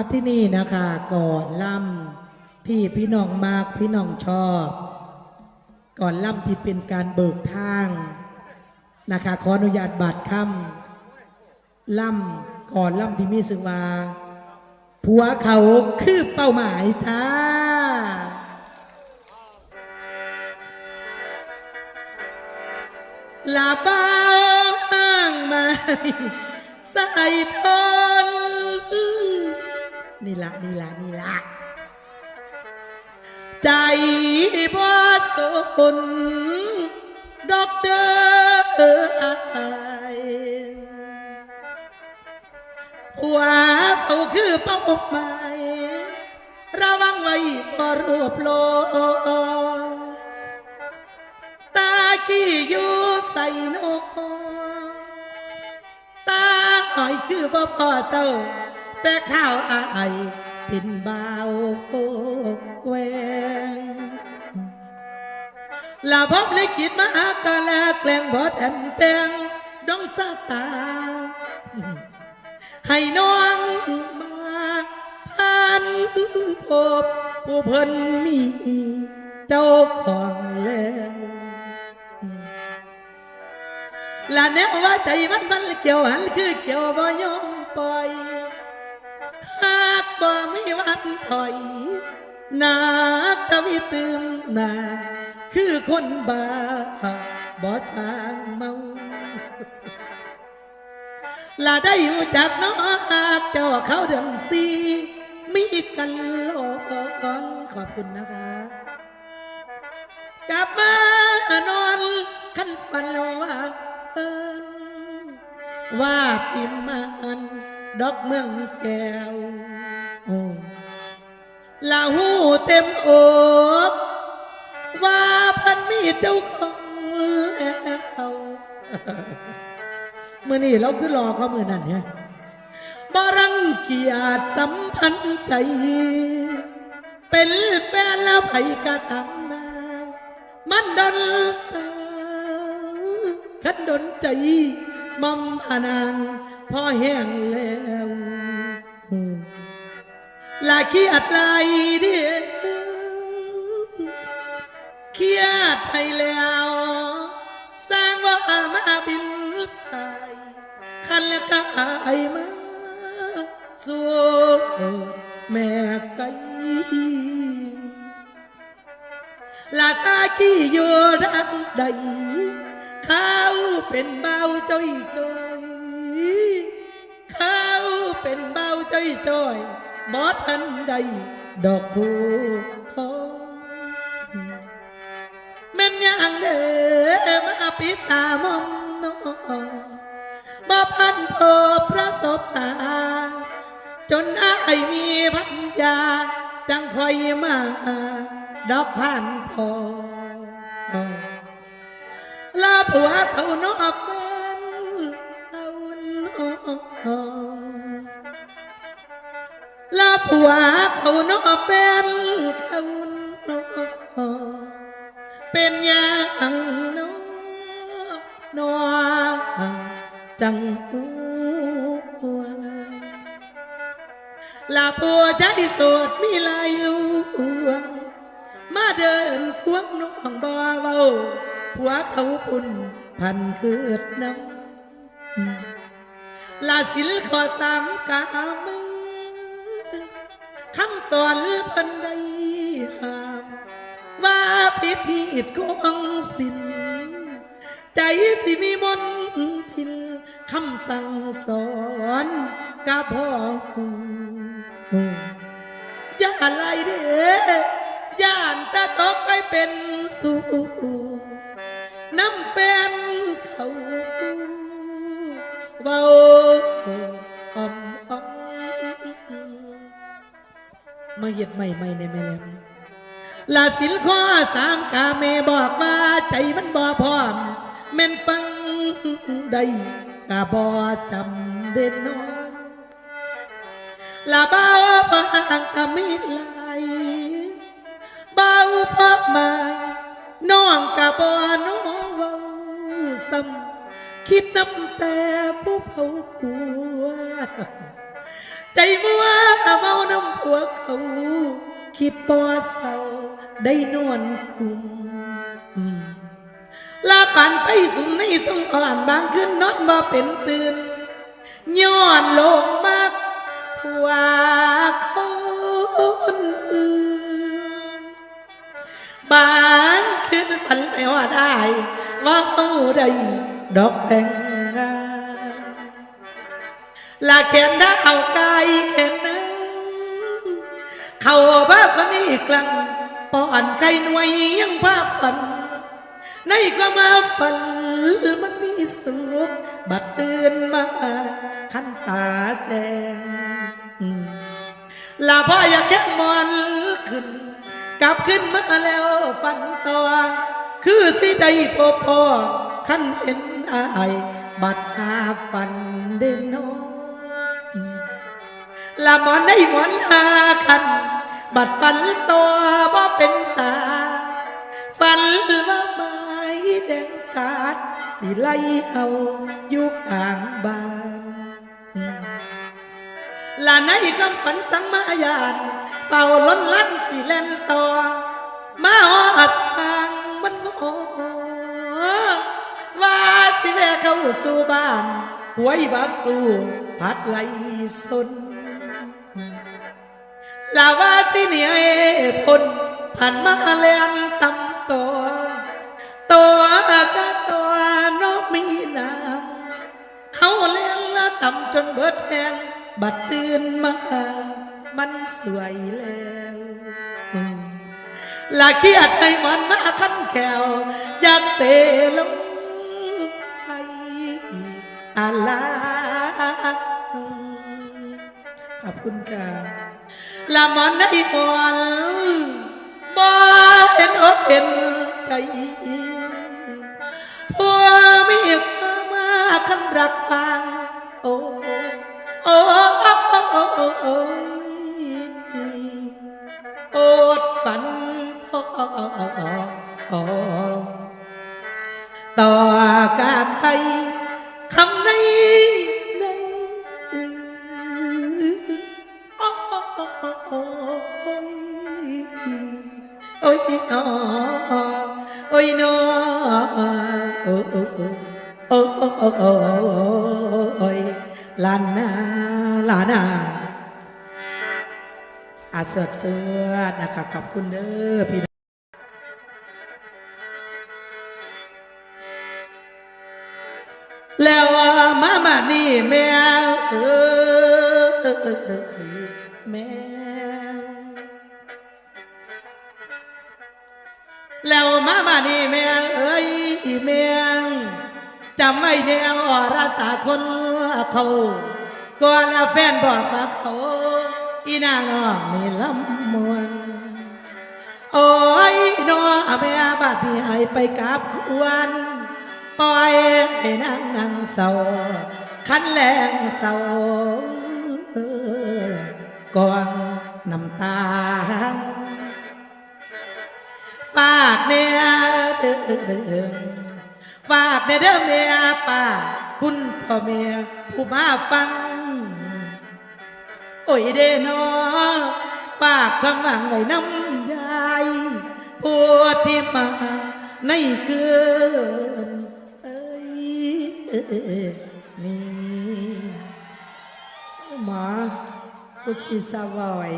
บัดที่นี่นะคะก่อนล่ำที่พี่น้องมากพี่น้องชอบ ก่อนล่ำที่เป็นการเบิกทางนะคะขออนุญาตบัตรคำล่ำก่อนล่ำที่มีซึ่งว่าผัวเขาคือเป้าหมายจ้าลาบ้างไหมใส่ทน นี่ละนี่ละนี่ละใจบ่สนดอกเดออายผัวเขาคือเป้าหมายระวังไว้บ่รวบโลงตากี้อยู่ใส่นกตาหอยคือบ่พ่อเจ้า แต่ข้าวอายเป็นเบาวโกแวงลาพบลิขิตมาหากาแลแกล้งบ่แทนแตงดองสาตา ให้น้องมาพันพบผู้เพิ่นมีเจ้าของแล้วละแนวว่าใจมันมันเกี่ยวหันคือเกี่ยวบ่ยอมปล่อย บ่มีวันถอยนักทวีตื่นหนา คือคนบ้าบ่สร้างเมาละได้อยู่จากน้องหากเจ้าเขาเดือนสีมีกันหลอนขอบคุณนะคะ กลับมานอนคันฝันว่าว่าพิมมานดอกเมืองแก้ว ลาหูเต็มอกว่าพันมีเจ้าของแล้วเมื่อนี้เราคือรอเขาเมื่อนั่นเนี่ยบรังเกียจสัมพันธ์ใจ เป็นแฟนแล้วไผกะตังนามันดนตาขันดนใจมอมพนางพอแห้งแล้ว ลาขี้อัดลายเดียเครียดไทยแล้ว สร้างว่ามาบินไปคันและกายมาสู่แม่ไก่ลาตากี้อยู่รักใดเขาเป็นเบาจ้อยจ้อยเขาเป็นเบาจ้อยจ้อย บอทันใดดอกผู้ทองแม่นยังเด้อมาปิดตามอมน้องบ่พันพบประสบตา จนอายมีพัญญาจังคอยมาดอกผ่านพอลาผัวเขานอกแฟนเขานอก ลาผัวเขานอกแฟนเขานอเป็นอย่างน้อนอจังหัวลาปัวใจโสดมีลายลวง มาเดินควงน้องบ่เบาผัวเขาปุ่นพันเกิดน้ำลาศิลขอสามกามือ คำสอนเพันใดห้ามว่าพิธีกองสินใจสิมีมนต์ทินคำสั่งสอนกาพ่ออย่าอะไรเด้อย่านตาตกไปเป็นสูน้ำแฟนเขาเบา มาเห็ดใหม่ใหม่ในแม่แหลมลาสินข้อสามกาเมบอกว่าใจมันบ่พร้อมแม่นฟังได้กาบ่จำเด่นน้องลาเบาบางกามิลายเบาพบมาน้องกาบ่น้องว้าซ้ำคิดน้ำแต่ผู้เผาผัว ใจมัวเมาน้ำผัวเขาคิดปอเศร้าได้นอนคุมอืมลาปานไฟสุมในสงอ่อนบางคืนนอนบ่เป็นตื่นย้อนลงมากผัวคนอื่นบางคืนฝันไม่ว่าได้ว่าเขาได้ดอกแตง ลาแขนดาวกายแขนนั้นเขาบ้าคนนี้กลังป้อนไก่หน่วยยังภาควันในก็มาฝันมันมีสุขบัดตื่นมาขันตาแจงลาพ่ออยากแค่มอนขึ้น กลับขึ้นมาแล้วฝันตัวคือสิได้พบพ่อขันเห็นอายบัดหาฝันเด่นนอ ลาหมอนได้หมอนหาคัน บัดฝันตัวบ่เป็นตา ฝันว่าไม้แดงกาด สิไล่เอาอยู่กลางบ้านลาในคำฝันสังมายานเฝ้าล้นลั่นสิแล่นต่อ มาหอดทางมันงอว่าสิแวะเข้าสู่บ้านหวยบักตูพัดไหลสน ลาวาสิเหนียพนผ่านมาเลียนตำตัว ตัวก็ตัวนกมีน้ำเขาเล่นละต่ำจนเบิดแหงบัดตื่นมา มันสวยแล้วลาเกียดให้มันมาขั้นแขวอยากเตะลงไปอาลาขอบคุณค่ะ ลามันได้บอลบ่เห็นอกเห็นใจผัวมีความมาคันรักบางโอ้โอ้โอ้โอ้โอ้โอ้โอดปันโอ้โอ้โอ้โอ้โอ้โอ้ต่อกาใคร เสือดเสือดนะคะขอบคุณเด้อพี่น้องแล้วมามานี่แม่เออแม่แล้วมามานี่แม่เอ้ยอีแม่จำไม่แนวรักษาคนเขาก่อนแล้วแฟนบอกมาเขา อีนางน้องนี่ลำมวนโอ้ยน้อแม่บาดที่ให้ไปกับควรปล่อยให้นางนั่งเศร้าคันแรงเศร้ากองน้ำตาฝากเนี่ยเด้อฝากเนี่ยเด้อเมียป้าคุณพ่อเมียผู้มาฟัง โอ้ยเดนอฝากความหวังไว้น้ำยายผู้ที่มาในคืนเอ้ยนี่หมอกูชิสาวอย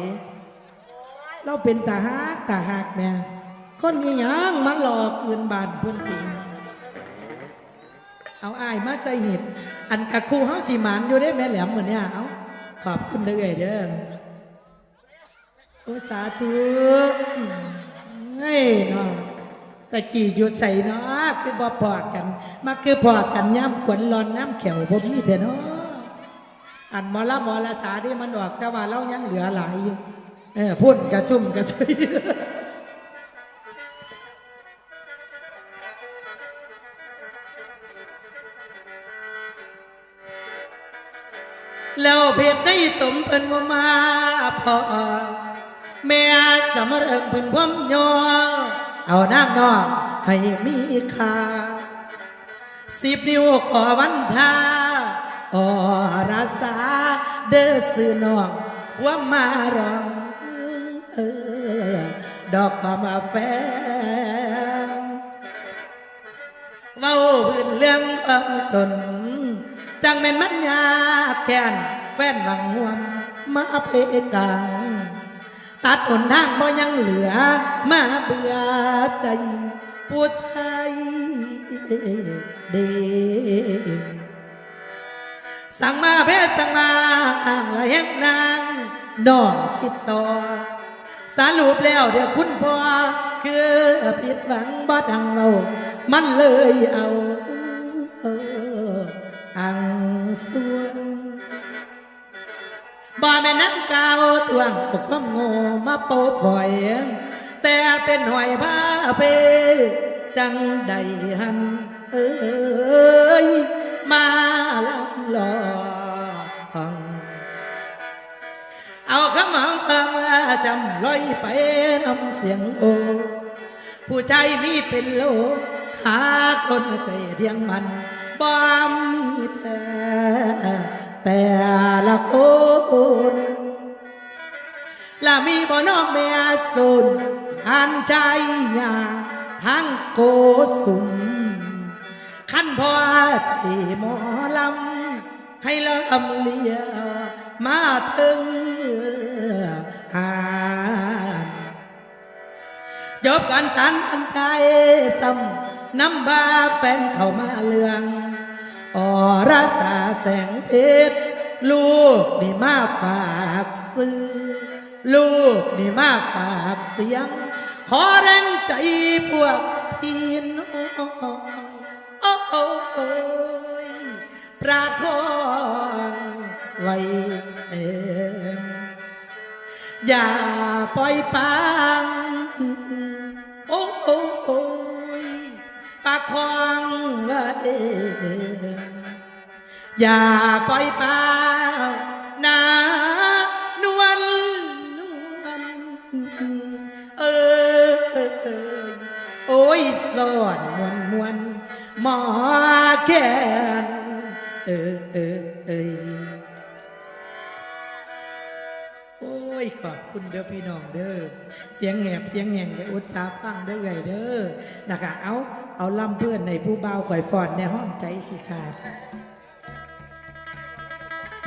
เราเป็นตาหักตาหักเนี่ยคนนี้ยังมาหลอกเกินบานเพื่อนทีเอาอายมาใจหิบอันกะคูเฮาสีหมานอยู่ได้แม่แหลมเหมือนเนี่ยเอา ขอบคุณเด้อเอ้ยเด้อโอ้สาธุเฮ้ยเนาะตะกี้อยู่ใส่เนาะคือบ่พอกัน มาคือพอกันย่ำขวนร้อนน้ำเขียวบ่มีแต่เนาะอันมอละมอละสาที่มันออกแต่ว่าเรายังเหลือหลายอยู่เออพุ่นกระชุ่มกระชวย แล้วเพชรได้ตมเพิ่นว่ามาพอแม่สำเริงเพิ่นพวมยอเอานางนองให้มีค่าสิบนิ้วขอวันทาออราสาเด้อสื่อน้องว่ามารองเออดอกก็มาแฟนเว้าพื้นเรื่องความจน จังเป็นมันยากแค้นแฟนหวังห่วมมาเพกังตัดหนทางบ่ยังเหลือ มาเบื่อใจผู้ชายเดสั่งมาเพศสั่งมาอ่างละแหงนางน้องคิดต่อสรุปแล้วเดี๋ยวคุณพ่อคือผิดหวังบ่ดังเรา มันเลยเอาเอังส่วนบ่แม่นนักกาวตวงเอาความโง่มาโปะฝอย แต่เป็นหอยผ้าเพจังใดหันเอ้ยมาลำลองเอาคำหองเพิ่มจำลอยไปน้ำเสียงโอ ผู้ใจมีเป็นโลหาคนใจเที่ยงมัน บ่มีแต่แต่ละคนและมีบ่น้องแม่สุนหันใจยาทั้งโกสุมขันพ่อใจหมอลำให้ลำเลียมาถึงหานจบกันสันอันใดซ้ำน้ำบาแฟนเข้ามาเลือง อรสาแสงเพชรลูกนี่มาฝากซื้อ ลูกนี่มาฝากเสียง ขอแรงใจพวกพี่น้องโอ้โอ้โอ้ยประคองไว้เองอย่าปล่อยปังโอ้โอ้โอ้ยประคองไว้เอง อย่าปล่อยปางนานวลนวลเออโอ้ยสอนมวนมวนหมอแกนเออเออเออโอ้ยขอบคุณเด้อพี่น้องเด้อเสียงแหบเสียงแหงแกอุตสาฟังเด้อไงเด้อนะคะเอาเอาลำเพื่อนในผู้เบาข่อยฟอนในห้องใจสิขาด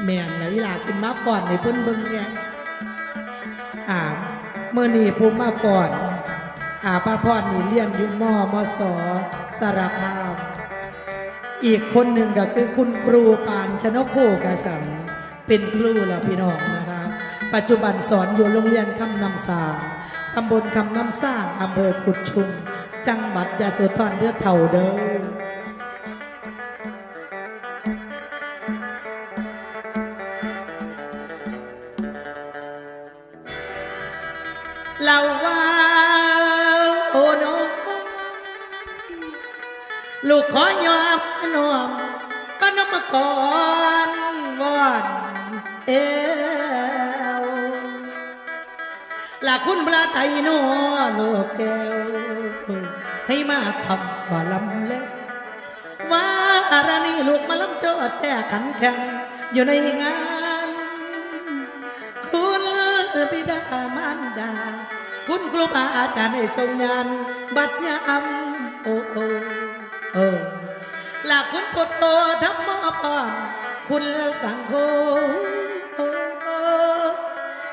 แม่นแล้วอีหลาขึ้นมาฟอนในเพิ่นเบิ่งเนี่ยอ่าเมื่อนี้ผู้มาฟอนอ่าป้าพรนี่เรียนอยู่มมสสารคาม อีกคนหนึ่งก็คือคุณครูปานชนกโคกสังเป็นครูแล้วพี่น้องนะคะ ปัจจุบันสอนอยู่โรงเรียนคำนำสางตำบลคำนำสร้างอำเภอกุดชุม จังหวัดยะโสธรเดือเท่าเด้อ ลูกขอยอมนอมปนมกรวอนเอวละคุณพระไตรโนลูกแก้ว ให้มาคำว่าลำเล็กว่าอะไรนี่ลูกมาลำโจทย์แต่ขันแข่งอยู่ในงาน คุณบิดามารดา คุณครูบาอาจารย์ให้ทรงงาน บัดยามโอ้โอ้ โอ้ลาคุณพุทโธธรรมพรคุณสังโฆ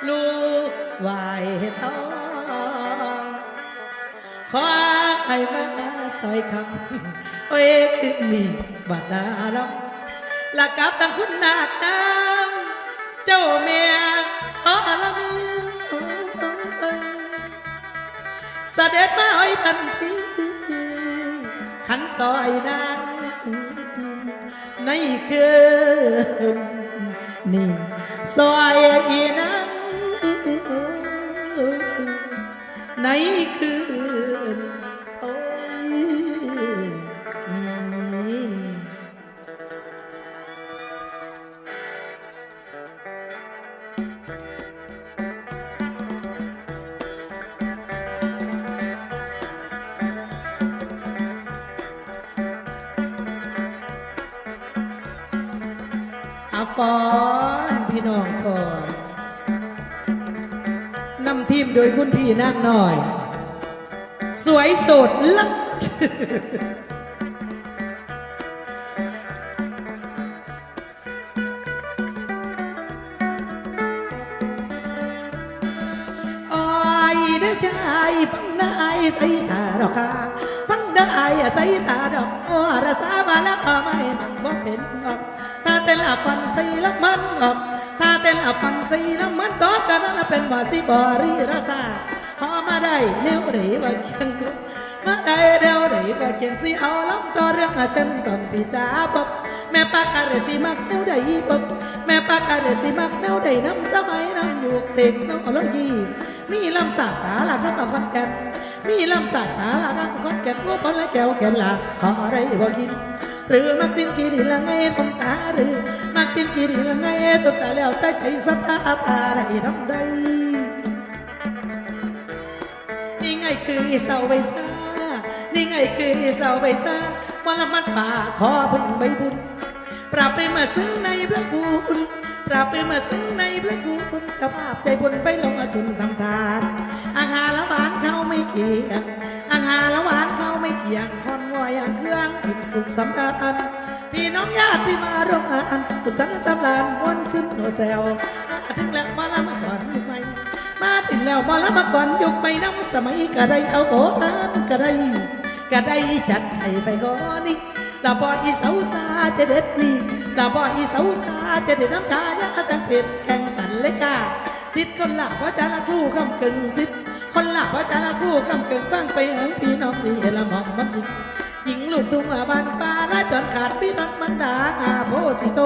ลูกไหวต้องขอให้มาซอยคำโอ้ยคือนี่บัดนาลำลากับตังคุณนาดน้ำเจ้าเมียขอละมีเสด็จมาอ้อยกัน ซอยนางในคืนนี่ซอยอีนา พี่นางหน่อย สวยโสดลักใจฟังได้ใส่ตาดอกค่ะฟังได้ใส่ตาดอกโอ้ระสามาล้วก็ไม่มังบ่เป็นดอก ถ้าเต้นละฟันใส่ละมันดอก ถ้าเต้นละฟัน ส่ละมันดอกันนั่นเป็นว่าสิบริรสาพอมาได้แนวไหนว่าเคียงกรุมาได้แนวไหนว่าเคียงสิเอาล้ำต่อเรื่องอาฉันตอนพี่จ้าบอกแม่ปากกาเรสิมักแนวใดบอกแม่ปากกาเรสิมักแนวใดน้ำสมัยน้ำอยู่เต็งน้องอลยีมีลำสาสาลาครับมาคอนแกนมีลำสาสาลาครับคอนแกนกูพอละแก้วแก่นลาขออะไรบ่กิน หรือมักตินกีดีละไงทำตาหรือมักตินกีดีละไงตบตาแล้วต่ใจสัตาตาได้ทำได้นี่ไงคือเสาใบซานี่ไงคือเสาใบซาวันละมันป่าขอพึ่งใบบุญ ปราบไปมาซึ้งในพระคุณปราบไปมาซึ้งในพระคุณเจ้าภาพใจบุญไปลงอทุนทำทานอาหารละหวานเขาไม่เกี่ยงอาหารละหวาน เขาไม่เกี่ยงคอนวอยอย่างเครื่องอิ่มสุขสำราญพี่น้องญาติที่มาร่วมงานสุขสันต์สำราญมวนซึ้งโนแซวมาถึงแล้วมาละมาก่อนยุคใหม่มาถึงแล้วมาละมาก่อนยุคใหม่น้ำสมัยกระไดเอาโบราณกระไดกระไดจัดให้ไปก่อนนี่ดาบออีเสาสาจะเด็ดนี่ดาบออีเสาสาจะเด็ดน้ำชายาแสนเผ็ดแข่งปันเลยกาสิทธิ์คนละว่าจะละครูคำกึ่งสิทธิ์ คนหละว่าจะละครูคำเกึ่งฟังไปเอิงพี่น้องสีละมองมันจริงหญิงลูกทุ่งอาบานปลาละจนขาดพี่น้องมันดาอาโพสิโต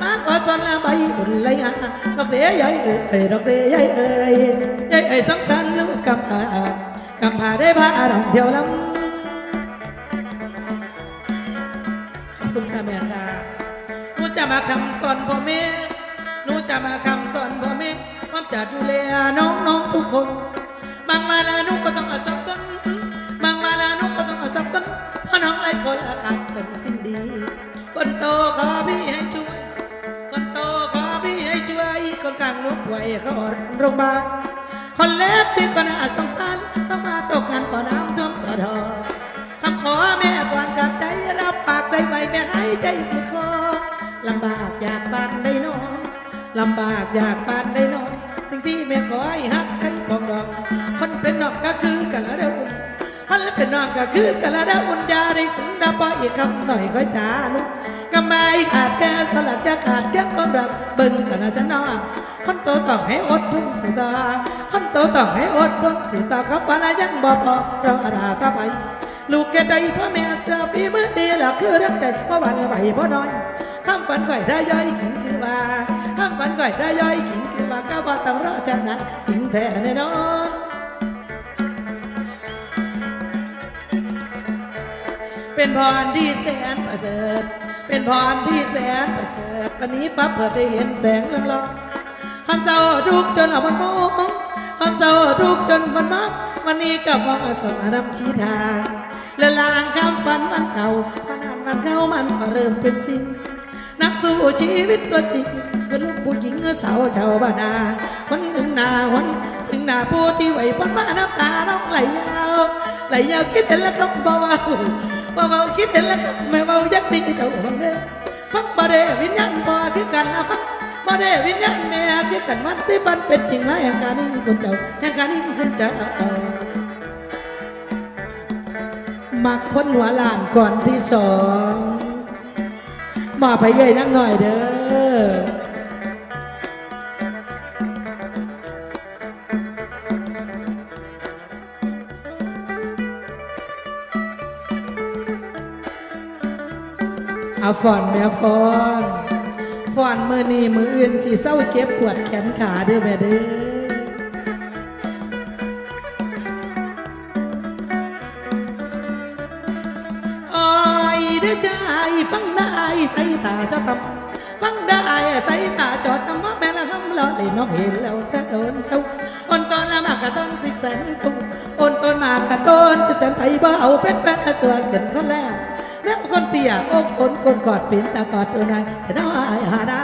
มาขอสอนละใบบุญเลยอะดอกเดียใหญ่เอ้ยดอกเดียใหญ่เอ้ยใหญ่เอ้ยสังสรรค์ลูกกำพากำพาได้พาดองเที่ยวลำขอบคุณค่ะแม่ค่ะหนูจะมาคำสอนพ่อแม่หนูจะมาคำสอนพ่อแม่ผมจะดูแลน้องน้องๆทุกคน บางเวลาหนูก็ต้องอาสับสนบางเวลาหนูก็ต้องอาสับสนเพราะน้องหลายคนอาการสนสิ้นดี คนโตขอพี่ให้ช่วย คนโตขอพี่ให้ช่วย คนกลางลุกไหวเขาออกโรงพยาบาลคนเล็กที่ก็น่าสงสารต้องมาตกงานปอน้ำท่วมกระดอคำขอแม่ก่อนกับใจรับปากได้ไหมแม่ให้ใจติดคอลำบากอยากปานได้น้องลำบากอยากปานได้น้องสิ่งที่แม่ขอให้ฮักให้ปองดอง เป็นน้องก็คือกันละเดาอุ่นคนเป็นน้องก็คือกันละเดาอุ่นอยาได้สุนดาปอีกคำหน่อยค่อยจานุกำไมขาดแก่สลักจะขาดแก่คนรักเบิ่งกันนะฉันน้องคนโตต้องให้อดทนสิตาคนโตต้องให้อดทนสิตาครับว่าละยังบ่พอเราอาราตาไปลูกแกใดพ่อแม่เสือฝีมือดีละคือรักใจพ่อวันละไหวพ่อน้อยข้ามฝันก่อยได้ย่อยขิงคือว่าข้ามฝันก่อยได้ย่อยขิงคือว่าก็ว่าต้องรอชนะถึงแท้แน่นอน เป็นพรที่แสนประเสริฐ เป็นพรที่แสนประเสริฐ วันนี้ปั๊บเปิดได้เห็นแสงลำลองคำเศร้าทุกข์จนเอามันมองคำเศร้าทุกข์จนมันมองวันนี้ก็มองอสมรำชี้ทางและลางคำฝันมันเก่าพนันมันเข้ามันก็เริ่มเป็นจริง นักสู้ชีวิตตัวจริงคือลูกผู้หญิงสาวชาวบ้านนาคนถึงหนาวันถึงหนาผู้ที่ไหวพ้นมาน้ำตาน้องไหลยาวไหลยาวคิดเห็นแล้วคำเบา ๆเบาคิดเห็นแล้วคำไม่เบายักษ์นี่เจ้าบังเด้อฟังบ่ได้วิญญาณบ่คือกันนะฟังบ่ได้วิญญาณแม่คือกันมันที่มันเป็นจริงแล้วแห่งการนี้คนเจ้าแห่งการนี้คนเจ้ามักคนหัวลานก่อนที่สองมาไปใหญ่นักหน่อยเด้อ อาฟอนแม่ฟอนฟอนมือนี้มืออื่นสิเศร้าเก็บปวดแขนขาเด้อแม่เด้ออายได้ใจฟังได้ใส่ตาจ้าทำฟังได้ใส่ตาจอดทำว่าแม่ละคำลอเลยน้องเห็นแล้วถ้โดนเจ้าอ่อนตอนละมากระต้นสิบแสนทุ่อ่อนตอนมากระต้นสิบแสนไปบ่เอาเป็นแฟนอสวเกินเขาแล้ว คนเตี้ยโอ้คนคนกอดเป็นตากอดตัวนายแต่น้องอายหาดา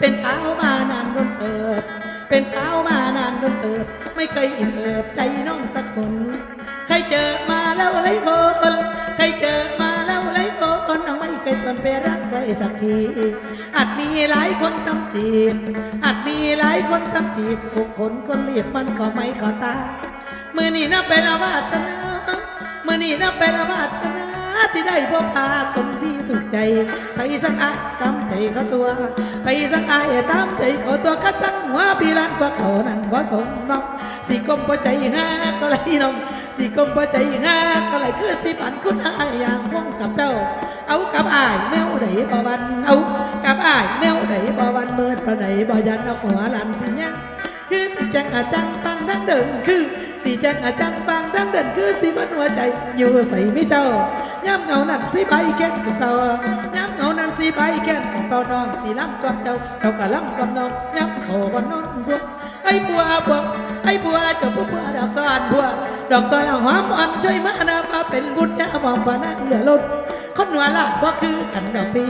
เป็นสาวมานานรนเติบ เป็นสาวมานานรนเติบ ไม่เคยอิ่มเอิบใจน้องสักคนใครเจอมาแล้วหลายคนใครเจอมาแล้วหลายคนเอาไม่เคยสนไปรักใครสักทีอาจมีหลายคนทำจีบอาจมีหลายคนทำจีบทุกคนคนเรียบมันก็ไม่ขอตามือนี้นับเป็นละวาสนามือนี้นับเป็นละวาสนา ที่ได้พบพาคนที่ถูกใจ ไปสังอายตามใจเขาตัว ไปสังอายตามใจเขาตัวก็จังว่าพี่รันกว่าเขานั้นก็สมน้องสิกลมพอใจห้าก็ไหลน้องสิกลมพอใจห้าก็ไหลคือสิปันคุณอายอย่างว่องกับเจ้า เอากับอายแนวไหนบ่วันเอากับอายแนวไหนบ่วันเมื่อประไหนบ่ยันเอาหัวลันพี่ยังคือสิแจงอาจังปังดังเดินคือ สีแจงอาจังปางดังเดินคือสีมันหัวใจ อยู่ใส่ไม่เจ้าย้ำเงานั่นสีใบแก่นกับเป่าย้ำเงานั่นสีใบแก่นกับเป่าน้องสีล้ำกับเจ้าเจ้ากะล้ำกับน้องย้ำเขาบนนนองบวกไอ้บัวบวกไอ้บัวเจ้าบัวบัวดอกสานบัวดอกสานหอมอ่อนใจมานามาเป็นบุญยามองปานังเหลือล้น คนหัวลาดบ่คือกันดอกปี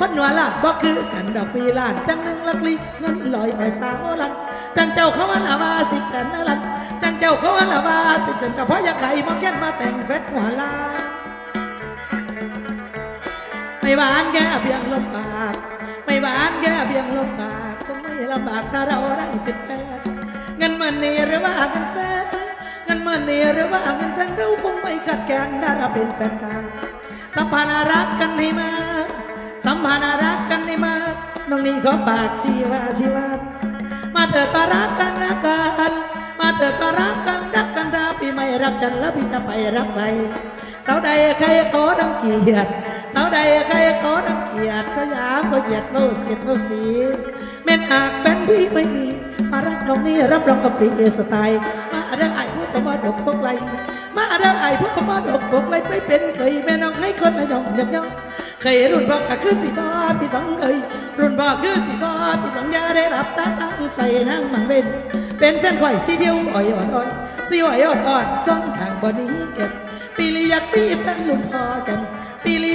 คนหัวลาดบ่คือกันดอกปีลานจังหนึ่งลักลีเงินลอยอ้อยสาวลันจังเจ้าเขาว่าละว่าสิกันนลันจังเจ้าเขาว่าละว่าสิกันกับพ่อยาไข่มาแก้นมาแต่งเฟสหัวลาไม่หวานแค่เพียงลมปากไม่หวานแค่เพียงลมปากก็ไม่ลำบากถ้าเราได้เป็นแฟนเงินมันนี่หรือว่าเงินแสนเงินมันนี่หรือว่าเงินแสนเราคงไม่ขัดแย้งถ้าเราเป็นแฟนกัน สัมพันธ์รักกันให้มากสัมพันธ์รักกันให้มากน้องนี่ขอฝากชีวาชีวัตมาเถิดปารักกันนะกันมาเถิดปารักกันรักกันราพี่ไม่รักฉันแล้วพี่จะไปรักใครสาวใดใครขอดังเกียรติสาวใดใครขอดังเกียรติก็ยามก็เหยียดโลเสียดโลสีแม่นหากแฟนพี่ไม่มีมารักน้องนี่รับรองกับฟรีสไตล์มาเรื่องไอ พระมาดกพวกไรมาเด้อไอ้พวกประมาดกปกไลไม่เป็นเคยแม่น้องให้คนละยองยองยองเคยรุ่นพ่อก็คือสิบอปิดบังเอ้ยรุ่นพ่อคือสิบอปิดบังยาได้รับตาสังใส่นางมังเป็นเป็นแฟนข่อยสีเดียวอ่อยอ่อนอ่อนสีอ่อยอ่อนอ่อนซ่องทางบอนี้เก็บปีลีอยากปีแฟนรุ่นพ่อกัน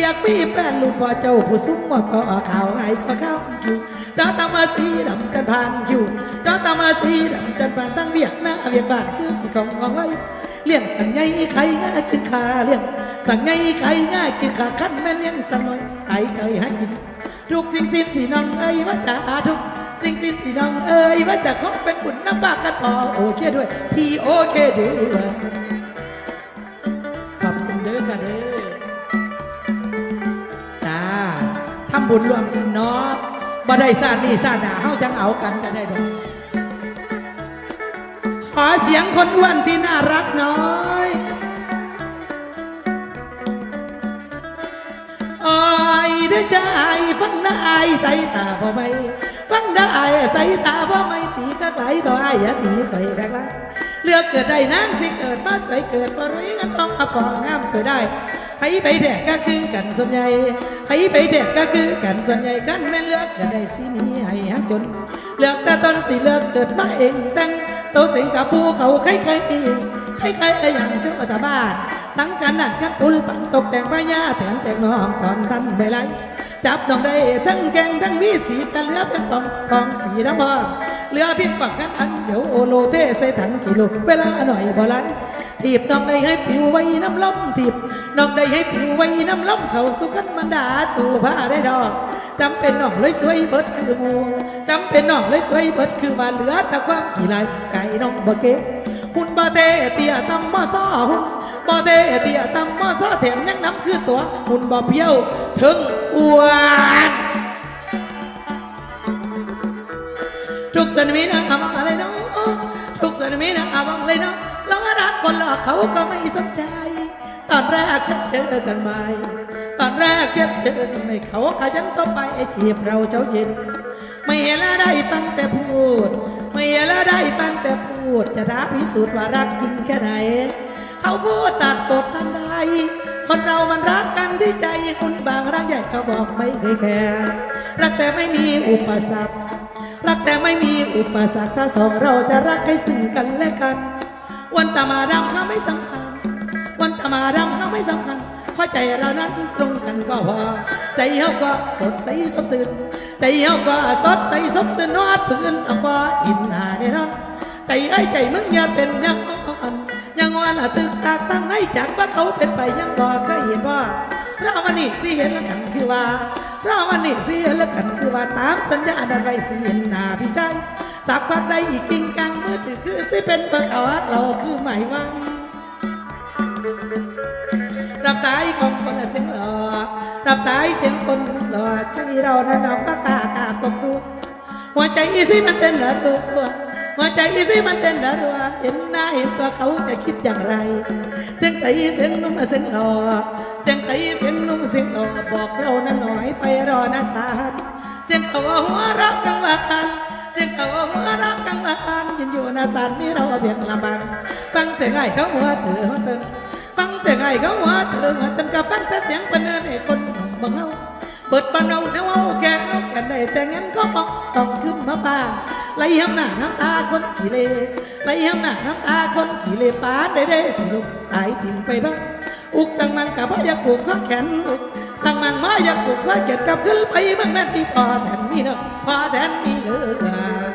อยากปีแฟนรุ่นพ่อเจ้าผู้ซุ้มมอต่อข่าวไอ้ปะข้าวอยู่เจ้าตามาสีดำกันผ่านอยู่เจ้าตามาสีดำกันผ่านตั้งเวียกหน้าเวียกบ้านคือสิของวางไว้เลี้ยงสั่งไงไข่ง่ากินขาเลี้ยงสั่งไงไข่ง่ากินขาขั้นแม่เลี้ยงสั่งน้อยไอ้ใจให้กินทุกสิ่งสิ้นสีน้องเอ้ยว่าจะทุกสิ่งสิ้นสีน้องเอ้ยว่าจะขอเป็นบุญน้ำปากกันพอโอเคด้วยพี่โอเคด้วยขอบคุณเด้อค่ะเด้อำบุญรวมกันเนาะบ่ได้ชาตินี้ชาติหน้าเฮาจังเอากันก็ได้ดอกขอเสียงคนอ้วนที่น่ารักน้อยอ้ยเด้อใจฟังได้ใส่ตาพ่อไม่ฟังได้ใส่ตาพ่อไม่ตีกักไหลต่อไอ้อย่าตีข่อยกักไหลเลือกเกิดได้นางสิเกิดมาสวยเกิดมารวยงั้นต้องอาปองงามสวยได้ ให้ไปแทกก็คือกันส่วนใหญ่ให้ไปแทกก็คือกันส่วนใหญ่กันแม่เลือกกิดได้สินี้ให้หักจน เลือกแต่ตอนสิเลือกเกิดมาเองตั้งโตเสียงกับผู้เขาใครใครใครใครอย่างเจ้าตาบ้านสังกันนั่นกันปุลปันตกแต่งพญาแถมแต่งน้องตอนทันไม่ไรจับน้องได้ทั้งแกงทั้งมีสีกันเลือเป็นปองปองสีน้ำบอ เหลือเพียงกว่ากันอันเดี๋ยวโอโลเทใส่ถังกิโลเวลาหน่อยบ่ไรถีบน้องได้ให้ผิวไว้น้ำล้มถีบน้องได้ให้ผิวไว้น้ำล้มเขาสุขันมันดาสู่ผ้าได้ดอกจำเป็นน้องเลยสวยเบิดคือมูจำเป็นน้องเลยสวยเบิดคือว่าเหลือแต่ความขี้ลายไก่น้องบ่เก็บหุ่นบ่เตเตียตำมอซอหุ่นบ่เตเตียตำมอซอแถมยังน้ำคือตัวหุ่นบ่เพียวถึงอ้วน ทุกสันมีนะอาบังอะไรเนาะทุกสันมีนะอาบังเลยเนาะหลงรักคนหลอกเขาก็ไม่สนใจ ตอนแรกฉันเจอกันใหม่ตอนแรกเจอเจอกันไม่เขาขยันก็ไปไอ้ทีบเราเจ้าเย็น ไม่เห็นแล้วได้ฟังแต่พูด ไม่เห็นแล้วได้ฟังแต่พูด จะท้าพิสูจน์ว่ารักจริงแค่ไหน เขาพูดตัดบททันใดคนเรามันรักกันที่ใจคุณบางรักใหญ่เขาบอกไม่เคยแคร์รักแต่ไม่มีอุปสรรค รักแต่ไม่มีอุปสรรคถ้าสองเราจะรักให้ซึ่งกันและกัน วันตามาดำเขาไม่สำคัญ วันตามาดำเขาไม่สำคัญเพราะใจเรานั้นตรงกันก็พอใจเขาก็สดใสสดชื่นใจเฮาก็สดใสสบสนนอดพื้นอว่าอินหาแน่นอนใจไอ้ใจมึงอย่าเป็นยังอ่อนยังว่าละตึกตากตั้งในจากว่าเขาเป็นไปยังบ่เคยเห็นว่าเราวันนี้สิเห็นแล้วกันคือว่า เราวันนี้เห็นแล้วกันคือว่าตามสัญญาดันไว้สิเห็นหน้าพี่ชายสักพักใดอีกกิ่งกังมือถือคือสิเป็นเบอร์เขาเราคือหมายหวังรับสายของคนละเสียงหลอรับสายเสียงคนหลอใจเรานั้นเราก็กากากลัวหัวใจอีสิมันเต้นละรัว หัวใจอีสิมันเต้นละรัวเห็นหน้าเห็นตัวเขาจะคิดอย่างไร เสียงใสเสียงนุ่มเสียงหล่อเสียงใสเสียงนุ่มเสียงหล่อบอกเรานั้นหน่อยไปรอนะสารเสียงเขาหัวราะกังวานเสียงเขาหัวราะกังวานยืนอยู่นะสารมีเราเบียงลำบากฟังเสียงไอ้เขาหัวเตือหัวเตือฟังเสียงไอ้เขาว่าเธอมาตั้งกับฟังแต่เสียงปนเนินไอ้คนบังเฮา ปิดปานเอาเนาเอาแกเอาแกได้แต่งั้นก็ปองส่องขึ้นมาป่าไหลหำหน้าน้ำตาคนขี้เลไหลหำหน้าน้ำตาคนขี้เลปาได้ได้สิลูกตายถิ่มไปบ้างอุกสั่งมันกับพ่ออยากปลูกข้อแขนอุกสั่งมันมาอยากปลูกข้อเก็ดกับขึ้นไปบ้างแม่ที่พอแทนมีเนาะพอแทนมีเลย